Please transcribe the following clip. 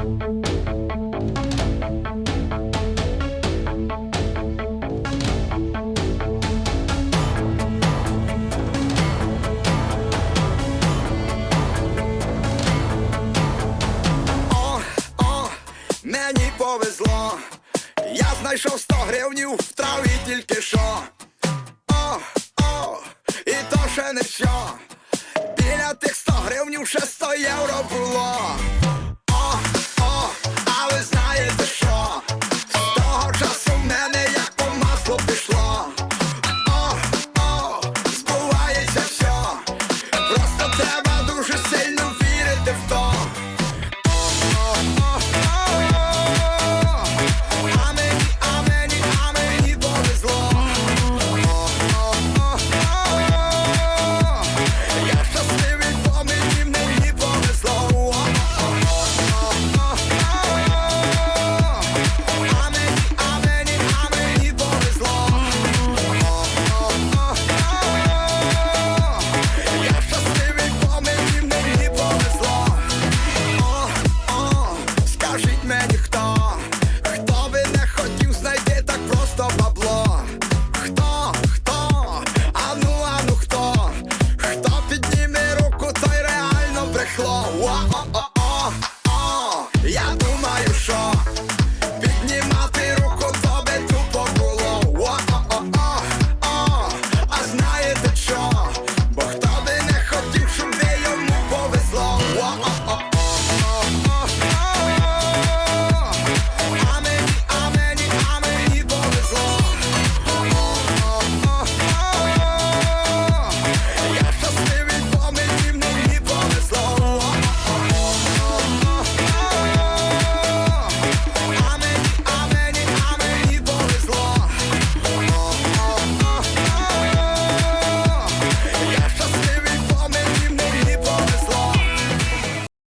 Мені повезло. Я знайшов 100 гривнів в траві тільки що. О, о, і то ще не що. Біля тих 100 гривнів ще 100 євро було. Whoa, oh, oh.